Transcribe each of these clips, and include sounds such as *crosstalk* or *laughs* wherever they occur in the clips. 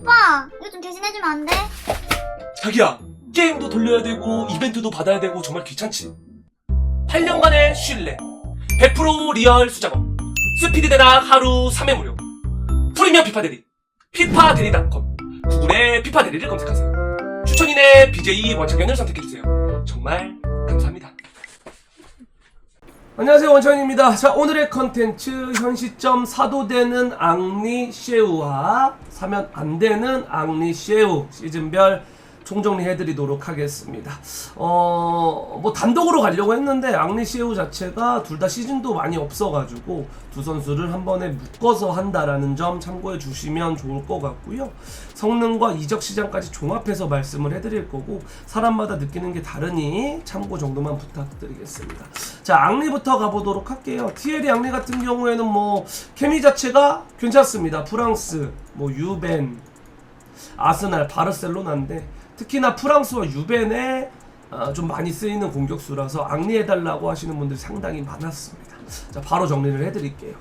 오빠, 이거 좀 대신해주면 안 돼? 자기야, 게임도 돌려야 되고, 이벤트도 받아야 되고, 정말 귀찮지? 8년간의 신뢰. 100% 리얼 수작업. 스피드 대낙 하루 3회 무료. 프리미엄 피파 대리. 피파 대리닷컴. 구글에 피파 대리를 검색하세요. 추천인의 BJ 원창현을 선택해주세요. 정말. 안녕하세요 원창현입니다. 자 오늘의 컨텐츠 현 시점 사도 되는 앙리 쉐우와 사면 안 되는 앙리 쉐우 시즌별 총정리해드리도록 하겠습니다. 어, 뭐 단독으로 가려고 했는데 앙리 쉐우 자체가 둘 다 시즌도 많이 없어가지고 두 선수를 한 번에 묶어서 한다라는 점 참고해 주시면 좋을 것 같고요. 성능과 이적 시장까지 종합해서 말씀을 해드릴 거고 사람마다 느끼는 게 다르니 참고 정도만 부탁드리겠습니다. 자, 앙리부터 가보도록 할게요. 티에리 앙리 같은 경우에는 뭐 케미 자체가 괜찮습니다. 프랑스, 뭐 유벤, 아스날, 바르셀로나인데 특히나 프랑스와 유벤에 아, 좀 많이 쓰이는 공격수라서 앙리해달라고 하시는 분들이 상당히 많았습니다. 자, 바로 정리를 해드릴게요.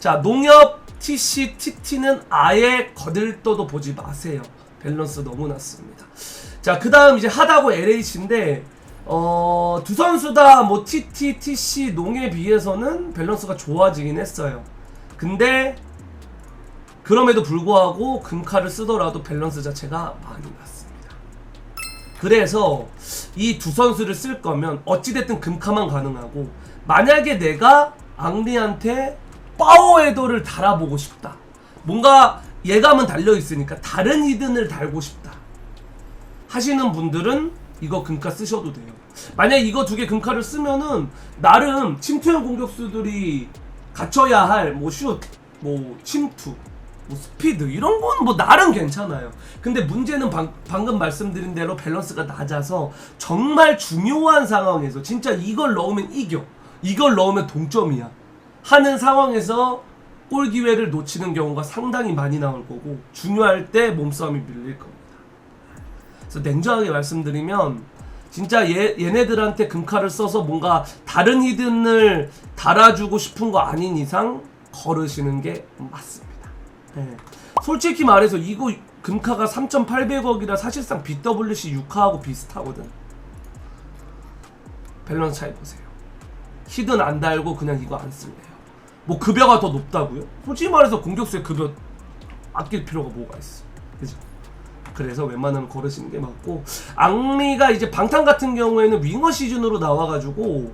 자, 농협 TC, TT는 아예 거들떠도 보지 마세요. 밸런스 너무 낮습니다. 자, 그 다음 이제 하다고 LH인데, 어, 두 선수 다 뭐 TT, TC, 농에 비해서는 밸런스가 좋아지긴 했어요. 근데, 그럼에도 불구하고 금카를 쓰더라도 밸런스 자체가 많이 낮습니다. 그래서 이 두 선수를 쓸 거면 어찌됐든 금카만 가능하고 만약에 내가 앙리한테 파워헤더를 달아보고 싶다. 뭔가 예감은 달려 있으니까 다른 히든을 달고 싶다. 하시는 분들은 이거 금카 쓰셔도 돼요. 만약 이거 두 개 금카를 쓰면은 나름 침투형 공격수들이 갖춰야 할 뭐 슛, 뭐 침투, 뭐 스피드 이런 건 뭐 나름 괜찮아요. 근데 문제는 방, 방금 말씀드린 대로 밸런스가 낮아서 정말 중요한 상황에서 진짜 이걸 넣으면 이겨. 이걸 넣으면 동점이야. 하는 상황에서 골 기회를 놓치는 경우가 상당히 많이 나올 거고 중요할 때 몸싸움이 밀릴 겁니다. 그래서 냉정하게 말씀드리면 진짜 얘, 얘네들한테 금카를 써서 뭔가 다른 히든을 달아주고 싶은 거 아닌 이상 걸으시는 게 맞습니다. 네. 솔직히 말해서 이거 금카가 3,800억이라 사실상 BWC 6카하고 비슷하거든. 밸런스 차이 보세요. 히든 안 달고 그냥 이거 안 쓸래요. 뭐 급여가 더 높다고요? 솔직히 말해서 공격수의 급여 아낄 필요가 뭐가 있어. 그죠? 그래서 웬만하면 걸으시는 게 맞고 앙리가 이제 방탄 같은 경우에는 윙어 시즌으로 나와가지고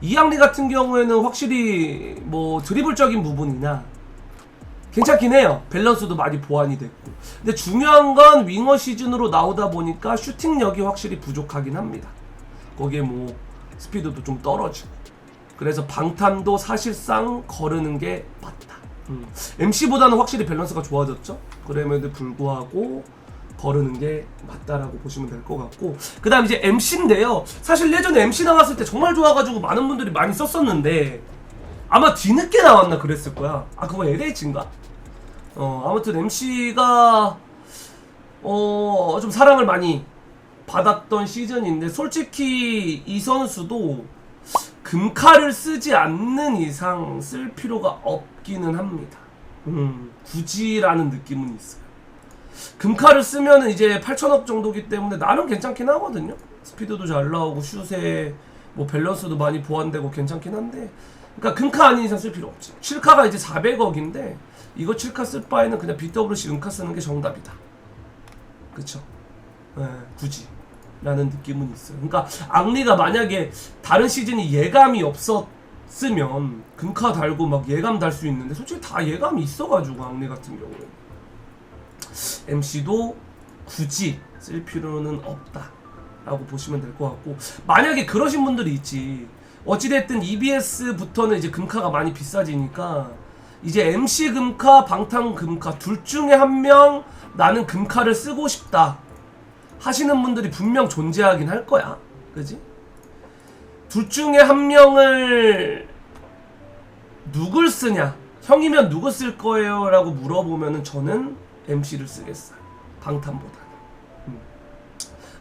이앙리 같은 경우에는 확실히 뭐 드리블적인 부분이나 괜찮긴 해요. 밸런스도 많이 보완이 됐고. 근데 중요한 건 윙어 시즌으로 나오다 보니까 슈팅력이 확실히 부족하긴 합니다. 거기에 뭐 스피드도 좀 떨어지고. 그래서 방탄도 사실상 거르는 게 맞다. 음. MC보다는 확실히 밸런스가 좋아졌죠. 그럼에도 불구하고 거르는 게 맞다라고 보시면 될 것 같고 그 다음 이제 MC인데요 사실 예전에 MC 나왔을 때 정말 좋아가지고 많은 분들이 많이 썼었는데 아마 뒤늦게 나왔나 그랬을 거야 아 그거 LH인가? 어 아무튼 MC가 어 좀 사랑을 많이 받았던 시즌인데 솔직히 이 선수도 금카를 쓰지 않는 이상 쓸 필요가 없기는 합니다 음 굳이라는 느낌은 있어요 금카를 쓰면은 이제 8천억 정도기 때문에 나름 괜찮긴 하거든요. 스피드도 잘 나오고 슛에 뭐 밸런스도 많이 보완되고 괜찮긴 한데 그러니까 금카 아닌 이상 쓸 필요 없지. 7카가 이제 400억인데 이거 7카 쓸 바에는 그냥 BWC 은카 쓰는 게 정답이다. 그쵸? 예, 굳이 라는 느낌은 있어요. 그러니까 앙리가 만약에 다른 시즌이 예감이 없었으면 금카 달고 막 예감 달 수 있는데 솔직히 다 예감이 있어가지고 앙리 같은 경우에는 MC도 굳이 쓸 필요는 없다 라고 보시면 될 것 같고 만약에 그러신 분들이 있지 어찌됐든 EBS부터는 이제 금카가 많이 비싸지니까 이제 MC 금카, 방탄 금카 둘 중에 한 명 나는 금카를 쓰고 싶다 하시는 분들이 분명 존재하긴 할 거야 그지? 둘 중에 한 명을 누굴 쓰냐 형이면 누구 쓸 거예요? 라고 물어보면은 저는 MC를 쓰겠어요. 방탄보다는. 음.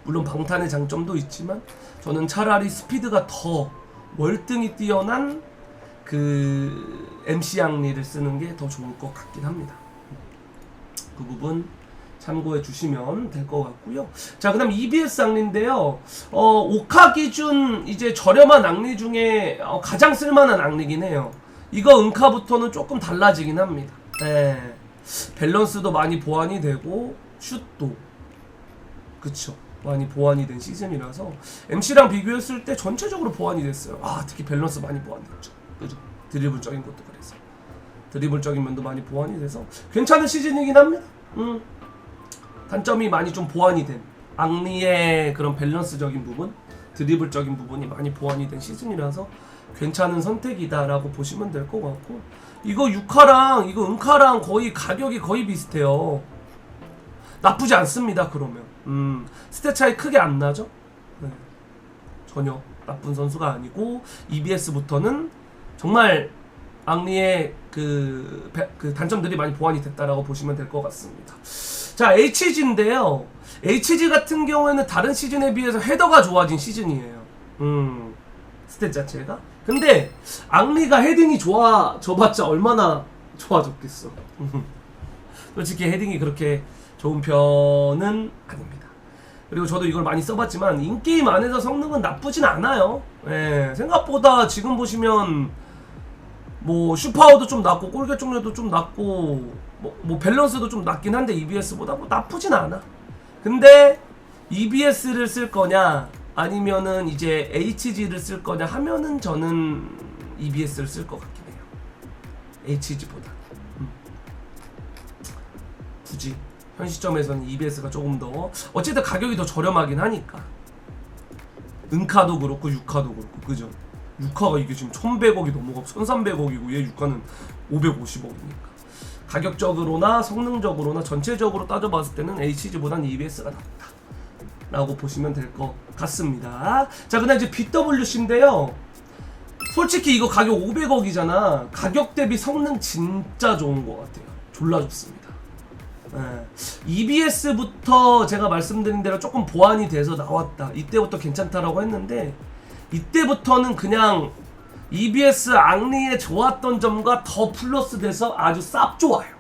물론 방탄의 장점도 있지만 저는 차라리 스피드가 더 월등히 뛰어난 그 MC 양리를 쓰는 게 더 좋을 것 같긴 합니다. 그 부분 참고해 주시면 될 것 같고요. 자, 그다음 EBS 앙리인데요. 어, 오카 기준 이제 저렴한 앙리 중에 어, 가장 쓸만한 앙리긴 해요. 이거 은카부터는 조금 달라지긴 합니다. 네. 밸런스도 많이 보완이 되고 슛도 그쵸 많이 보완이 된 시즌이라서 MC랑 비교했을 때 전체적으로 보완이 됐어요. 아 특히 밸런스 많이 보완됐죠. 드리블적인 것도 그래서 드리블적인 면도 많이 보완이 돼서 괜찮은 시즌이긴 합니다. 음. 단점이 많이 좀 보완이 된 앙리의 그런 밸런스적인 부분, 드리블적인 부분이 많이 보완이 된 시즌이라서 괜찮은 선택이다라고 보시면 될 것 같고 이거 6카랑 이거 은카랑 거의 가격이 거의 비슷해요. 나쁘지 않습니다. 그러면 음, 스탯 차이 크게 안 나죠? 네. 전혀 나쁜 선수가 아니고 EBS부터는 정말 앙리의 그, 배- 그 단점들이 많이 보완이 됐다라고 보시면 될 것 같습니다. 자, HG인데요. HG 같은 경우에는 다른 시즌에 비해서 헤더가 좋아진 시즌이에요. 음, 스탯 자체가. 근데 앙리가 헤딩이 좋아져봤자 얼마나 좋아졌겠어. *laughs* 솔직히 헤딩이 그렇게 좋은 편은 아닙니다. 그리고 저도 이걸 많이 써봤지만 인게임 안에서 성능은 나쁘진 않아요. 예, 생각보다 지금 보시면 뭐 슈파워도 좀 낮고 골결정률도 좀 낮고 뭐, 뭐 밸런스도 좀 낮긴 한데 EBS보다 뭐 나쁘진 않아. 근데 EBS를 쓸 거냐 아니면은 이제 HG를 쓸 거냐 하면은 저는 EBS를 쓸 것 같긴 해요. HG보다. 음. 굳이 현 시점에서는 EBS가 조금 더 어쨌든 가격이 더 저렴하긴 하니까. 은카도 그렇고 유카도 그렇고 그죠? 유카가 이게 지금 1100억이 넘어가고 1300억이고 얘 유카는 550억이니까. 가격적으로나 성능적으로나 전체적으로 따져봤을 때는 HG보다는 EBS가 낫다 라고 보시면 될 것 같습니다. 자 그다음 이제 BWC인데요. 솔직히 이거 가격 500억이잖아. 가격 대비 성능 진짜 좋은 것 같아요. 졸라 좋습니다. 예. EBS부터 제가 말씀드린 대로 조금 보완이 돼서 나왔다. 이때부터 괜찮다라고 했는데 이때부터는 그냥 EBS 앙리의 좋았던 점과 더 플러스 돼서 아주 쌉 좋아요.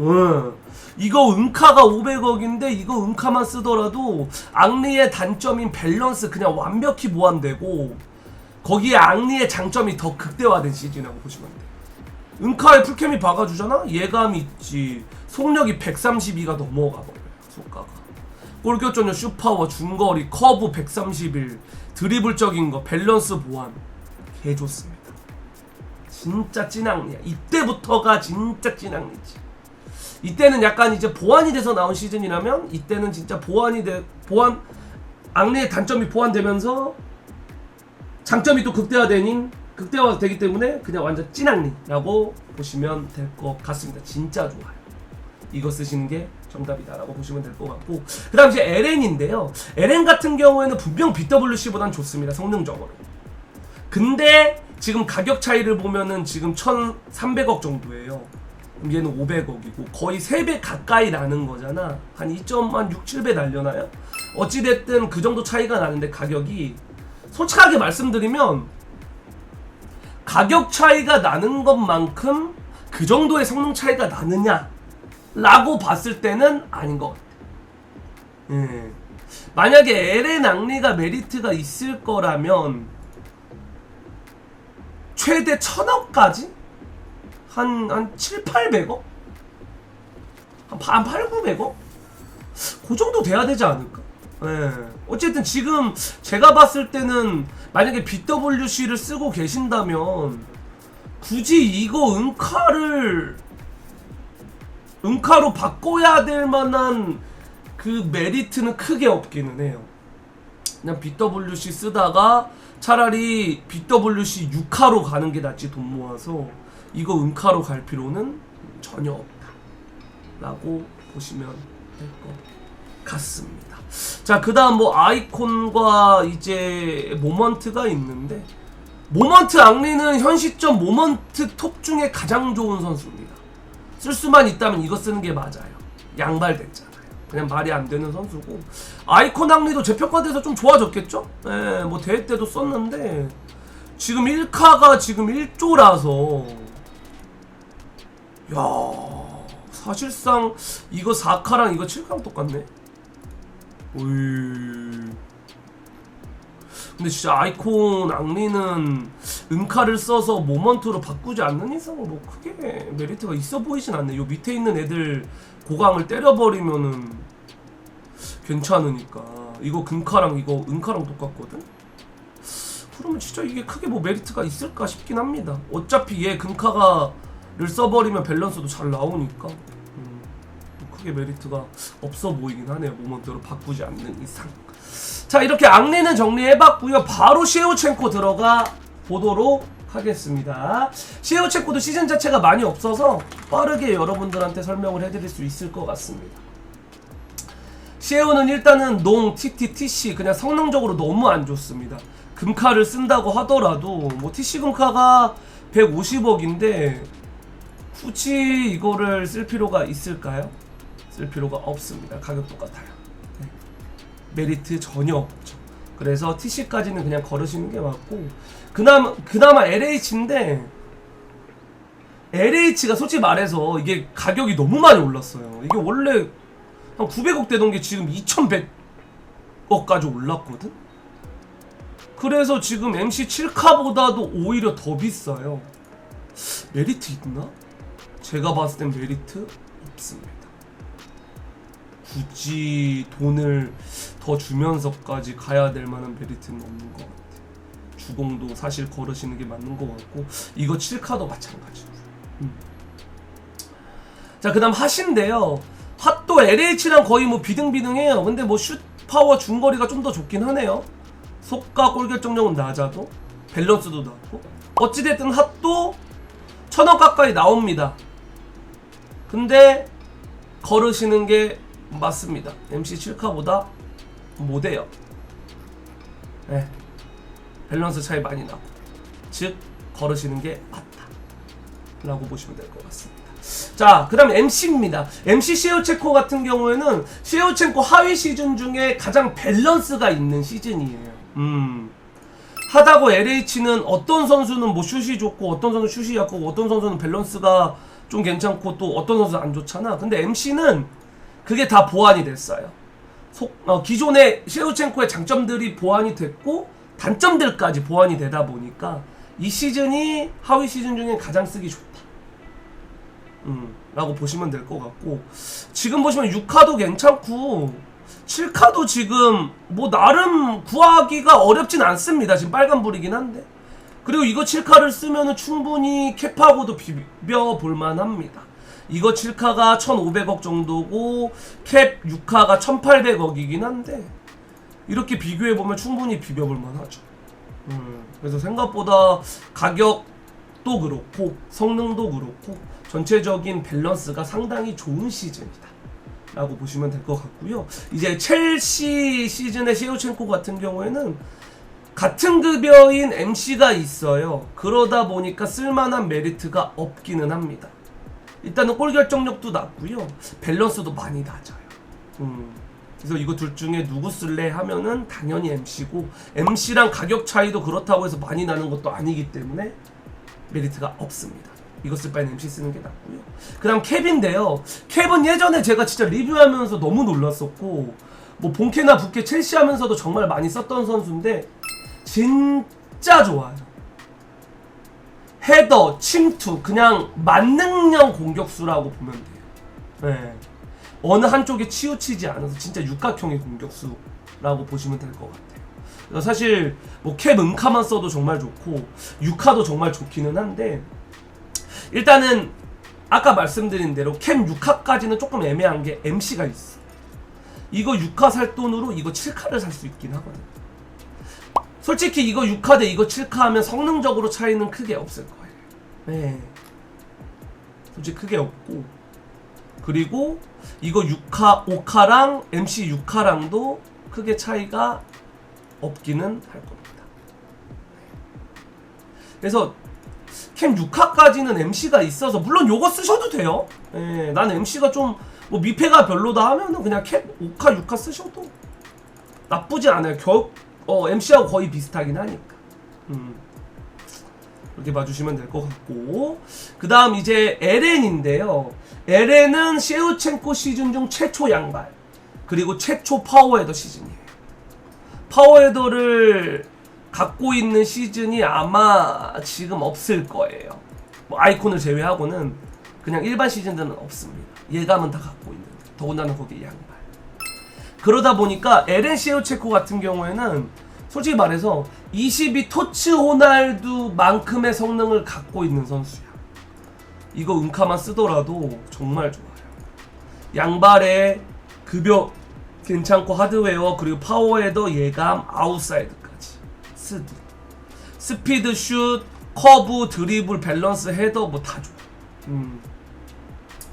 음. 이거 은카가 500억인데 이거 은카만 쓰더라도 앙리의 단점인 밸런스 그냥 완벽히 보완되고 거기에 앙리의 장점이 더 극대화된 시즌이라고 보시면 돼요. 은카에 풀캠이 박아주잖아? 예감이 있지. 속력이 132가 넘어가 버려요. 속가가. 골교전력 슈파워, 중거리, 커브 131, 드리블적인 거, 밸런스 보완. 개 좋습니다. 진짜 찐앙리야. 이때부터가 진짜 찐앙리지. 이때는 약간 이제 보완이 돼서 나온 시즌이라면 이때는 진짜 보완이 돼 보완 앙리의 단점이 보완되면서 장점이 또 극대화되는 극대화가 되기 때문에 그냥 완전 찐앙리라고 보시면 될 것 같습니다. 진짜 좋아요. 이거 쓰시는 게 정답이다라고 보시면 될 것 같고 그 다음 이제 LN인데요. LN 같은 경우에는 분명 BWC보단 좋습니다. 성능적으로. 근데 지금 가격 차이를 보면은 지금 1,300억 정도예요. 얘는 500억이고 거의 3배 가까이 나는 거잖아. 한 2.6, 7배 날려나요? 어찌됐든 그 정도 차이가 나는데 가격이 솔직하게 말씀드리면 가격 차이가 나는 것만큼 그 정도의 성능 차이가 나느냐 라고 봤을 때는 아닌 것 같아요. 예. 만약에 LN 앙리가 메리트가 있을 거라면 최대 천억까지? 한, 한 7, 800억? 한, 반 8, 900억? 그 정도 돼야 되지 않을까? 예. 어쨌든 지금 제가 봤을 때는 만약에 BWC를 쓰고 계신다면 굳이 이거 은카를 은카로 바꿔야 될 만한 그 메리트는 크게 없기는 해요. 그냥 BWC 쓰다가 차라리 BWC 6카로 가는 게 낫지 돈 모아서 이거 은카로 갈 필요는 전혀 없다. 라고 보시면 될 것 같습니다. 자, 그 다음 뭐 아이콘과 이제 모먼트가 있는데 모먼트 앙리는 현 시점 모먼트 톱 중에 가장 좋은 선수입니다. 쓸 수만 있다면 이거 쓰는 게 맞아요. 양발 됐잖아요. 그냥 말이 안 되는 선수고 아이콘 앙리도 재평가돼서 좀 좋아졌겠죠? 예, 뭐 대회 때도 썼는데 지금 1카가 지금 1조라서 야 사실상 이거 4카랑 이거 7카랑 똑같네. 오이. 근데 진짜 아이콘 앙리는 은카를 써서 모먼트로 바꾸지 않는 이상은 뭐 크게 메리트가 있어 보이진 않네. 요 밑에 있는 애들 고강을 때려버리면은 괜찮으니까. 이거 금카랑 이거 은카랑 똑같거든. 그러면 진짜 이게 크게 뭐 메리트가 있을까 싶긴 합니다. 어차피 얘 금카가를 써버리면 밸런스도 잘 나오니까 음, 크게 메리트가 없어 보이긴 하네요. 모먼트로 바꾸지 않는 이상. 자 이렇게 앙리는 정리해봤고요. 바로 시에오첸코 들어가 보도록 하겠습니다. 시에오첸코도 시즌 자체가 많이 없어서 빠르게 여러분들한테 설명을 해드릴 수 있을 것 같습니다. 시에오는 일단은 농, TT, TC 그냥 성능적으로 너무 안 좋습니다. 금카를 쓴다고 하더라도 뭐 TC 금카가 150억인데 굳이 이거를 쓸 필요가 있을까요? 쓸 필요가 없습니다. 가격 똑같아요. 네. 메리트 전혀 없죠. 그래서 TC까지는 그냥 걸으시는 게 맞고 그나마 그나마 LH인데 LH가 솔직히 말해서 이게 가격이 너무 많이 올랐어요. 이게 원래 한 900억 되던 게 지금 2100억까지 올랐거든? 그래서 지금 MC 7카보다도 오히려 더 비싸요. 메리트 있나? 제가 봤을 땐 메리트 없습니다. 굳이 돈을 더 주면서까지 가야 될 만한 메리트는 없는 것 같아요. 주공도 사실 걸으시는 게 맞는 것 같고 이거 7카도 마찬가지로. 음. 자 그다음 핫인데요. 핫도 LH랑 거의 뭐 비등비등해요. 근데 뭐 슛 파워 중거리가 좀 더 좋긴 하네요. 속과 골 결정력은 낮아도 밸런스도 낮고 어찌됐든 핫도 천원 가까이 나옵니다. 근데 걸으시는 게 맞습니다. MC 7카보다 못해요. 네. 밸런스 차이 많이 나고 즉 걸으시는 게 맞다. 라고 보시면 될 것 같습니다. 자, 그 다음에 MC입니다. MC 시오체코 같은 경우에는 시오체코 하위 시즌 중에 가장 밸런스가 있는 시즌이에요. 음. 하다고 LH는 어떤 선수는 뭐 슛이 좋고 어떤 선수 슛이 약하고 어떤 선수는 밸런스가 좀 괜찮고 또 어떤 선수는 안 좋잖아. 근데 MC는 그게 다 보완이 됐어요. 속, 어, 기존의 셰우첸코의 장점들이 보완이 됐고 단점들까지 보완이 되다 보니까 이 시즌이 하위 시즌 중에 가장 쓰기 좋다. 음, 라고 보시면 될 것 같고 지금 보시면 6카도 괜찮고 7카도 지금 뭐 나름 구하기가 어렵진 않습니다. 지금 빨간불이긴 한데 그리고 이거 7카를 쓰면은 충분히 캡하고도 비벼 볼만 합니다. 이거 7카가 1,500억 정도고 캡 6카가 1,800억이긴 한데 이렇게 비교해 보면 충분히 비벼 볼 만 하죠. 음, 그래서 생각보다 가격도 그렇고 성능도 그렇고 전체적인 밸런스가 상당히 좋은 시즌이다. 라고 보시면 될 것 같고요. 이제 첼시 시즌의 시오첸코 같은 경우에는 같은 급여인 MC가 있어요. 그러다 보니까 쓸만한 메리트가 없기는 합니다. 일단은 골 결정력도 낮고요. 밸런스도 많이 낮아요. 음. 그래서 이거 둘 중에 누구 쓸래 하면은 당연히 MC고 MC랑 가격 차이도 그렇다고 해서 많이 나는 것도 아니기 때문에 메리트가 없습니다. 이거 쓸 바엔 MC 쓰는 게 낫고요. 그 다음 캡인데요. 캡은 예전에 제가 진짜 리뷰하면서 너무 놀랐었고 뭐 본캐나 부캐 첼시 하면서도 정말 많이 썼던 선수인데 진짜 좋아요. 헤더, 침투, 그냥 만능형 공격수라고 보면 돼요. 네. 어느 한쪽에 치우치지 않아서 진짜 육각형의 공격수라고 보시면 될 것 같아요. 사실 뭐캡 은카만 써도 정말 좋고 육카도 정말 좋기는 한데 일단은 아까 말씀드린 대로 캠 6카까지는 조금 애매한 게 MC가 있어. 이거 6카 살 돈으로 이거 7카를 살 수 있긴 하거든. 솔직히 이거 6카 대 이거 7카 하면 성능적으로 차이는 크게 없을 거예요. 네. 솔직히 크게 없고. 그리고 이거 6카, 5카랑 MC 6카랑도 크게 차이가 없기는 할 겁니다. 그래서 캠 6화까지는 MC가 있어서 물론 요거 쓰셔도 돼요. 예, 난 MC가 좀 뭐 미패가 별로다 하면은 그냥 캡 5카 6카 쓰셔도 나쁘지 않아요. 겨, 어, MC하고 거의 비슷하긴 하니까. 음. 그렇게 봐주시면 될 것 같고. 그 다음 이제 LN인데요. LN은 셰우첸코 시즌 중 최초 양발 그리고 최초 파워헤더 시즌이에요. 파워헤더를 갖고 있는 시즌이 아마 지금 없을 거예요. 뭐 아이콘을 제외하고는 그냥 일반 시즌들은 없습니다. 예감은 다 갖고 있는데 더군다나 거기 양발 그러다 보니까 에렌 시오체코 같은 경우에는 솔직히 말해서 22 토츠 호날두만큼의 성능을 갖고 있는 선수야. 이거 은카만 쓰더라도 정말 좋아요. 양발에 급여 괜찮고 하드웨어 그리고 파워헤더 예감 아웃사이드까지 스드 스피드 슛 커브 드리블 밸런스 헤더 뭐 다 좋아. 음.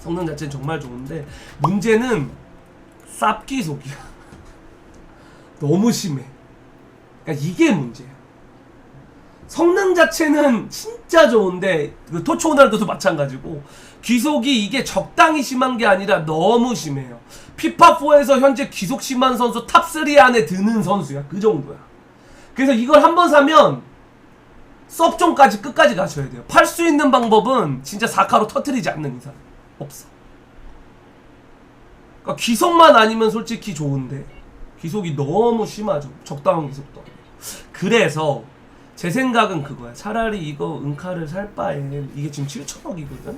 성능 자체는 정말 좋은데 문제는 쌉기속이야. 너무 심해. 그러니까 이게 문제야. 성능 자체는 진짜 좋은데 그 토치 호날두도 마찬가지고 귀속이 이게 적당히 심한 게 아니라 너무 심해요. 피파4에서 현재 귀속 심한 선수 탑3 안에 드는 선수야. 그 정도야. 그래서 이걸 한 번 사면 섭종까지 끝까지 가셔야 돼요. 팔 수 있는 방법은 진짜 4카로 터트리지 않는 이상 없어. 그러니까 기속만 아니면 솔직히 좋은데 기속이 너무 심하죠. 적당한 기속도. 그래서 제 생각은 그거야. 차라리 이거 은카를 살 바에 이게 지금 7천억이거든.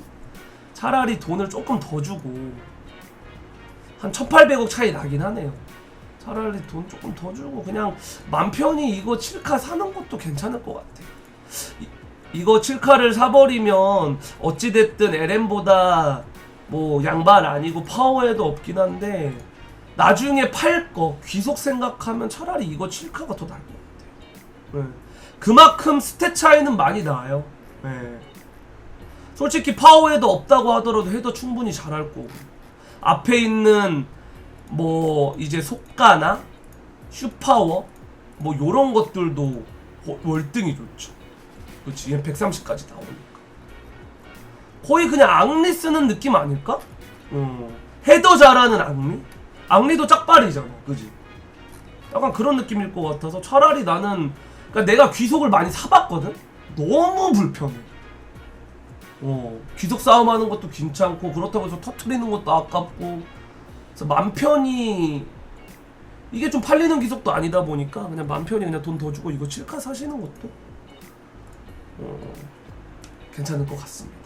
차라리 돈을 조금 더 주고 한 1,800억 차이 나긴 하네요. 차라리 돈 조금 더 주고 그냥 맘 편히 이거 7카 사는 것도 괜찮을 것 같아. 이, 이거 7카를 사버리면 어찌됐든 LM보다 뭐 양발 아니고 파워에도 없긴 한데 나중에 팔 거 귀속 생각하면 차라리 이거 7카가 더 나을 것 같아요. 네. 그만큼 스탯 차이는 많이 나요. 네. 솔직히 파워에도 없다고 하더라도 해도 충분히 잘할 거고 앞에 있는 뭐 이제 속가나 슈파워 뭐 요런 것들도 워- 월등히 좋죠. 그렇지 얘 130까지 나오니까 거의 그냥 앙리 쓰는 느낌 아닐까? 어. 헤더 잘하는 앙리? 앙리도 짝발이잖아 그지? 약간 그런 느낌일 것 같아서 차라리 나는 그러니까 내가 귀속을 많이 사봤거든? 너무 불편해 어, 귀속 싸움하는 것도 괜찮고 그렇다고 해서 터트리는 것도 아깝고 그래서 맘 편히 이게 좀 팔리는 기속도 아니다 보니까 그냥 맘 편히 그냥 돈 더 주고 이거 7카 사시는 것도 어, 괜찮을 것 같습니다.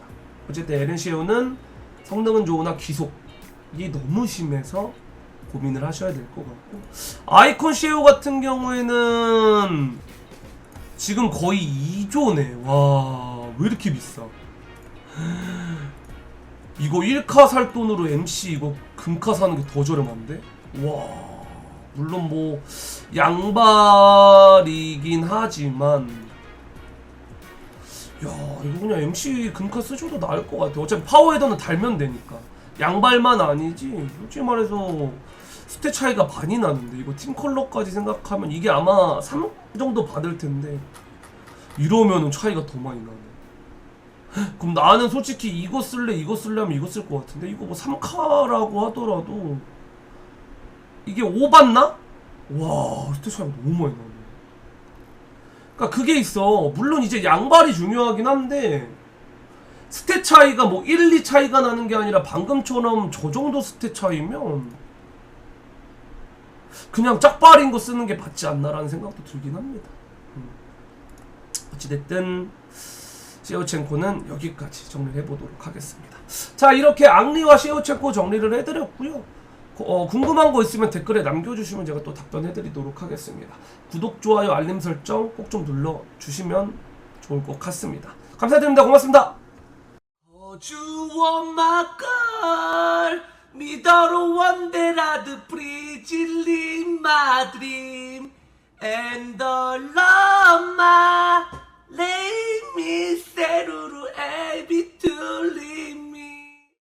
어쨌든 에렌시오는 성능은 좋으나 귀속이 너무 심해서 고민을 하셔야 될 것 같고 아이콘 시에오 같은 경우에는 지금 거의 2조네. 와 왜 이렇게 비싸? 이거 1카 살 돈으로 MC 이거 금카 사는 게 더 저렴한데? 와 물론 뭐 양발이긴 하지만 야 이거 그냥 MC 금카 쓰셔도 나을 것 같아. 어차피 파워헤더는 달면 되니까. 양발만 아니지. 솔직히 말해서 스탯 차이가 많이 나는데 이거 팀 컬러까지 생각하면 이게 아마 3 정도 받을 텐데 이러면은 차이가 더 많이 나네. 그럼 나는 솔직히 이거 쓸래 이거 쓸래 하면 이거 쓸 것 같은데? 이거 뭐 3카라고 하더라도 이게 5 받나? 와 스탯 차이가 너무 많이 나네 그러니까 그게 있어 물론 이제 양발이 중요하긴 한데 스탯 차이가 뭐 1, 2 차이가 나는 게 아니라 방금처럼 저 정도 스탯 차이면 그냥 짝발인 거 쓰는 게 맞지 않나라는 생각도 들긴 합니다 음. 어찌됐든 시오첸코는 여기까지 정리를 해보도록 하겠습니다. 자 이렇게 앙리와 시오첸코 정리를 해드렸고요. 어, 궁금한 거 있으면 댓글에 남겨주시면 제가 또 답변해드리도록 하겠습니다. 구독, 좋아요, 알림 설정 꼭 좀 눌러주시면 좋을 것 같습니다. 감사드립니다. 고맙습니다. Let me say to every to leave.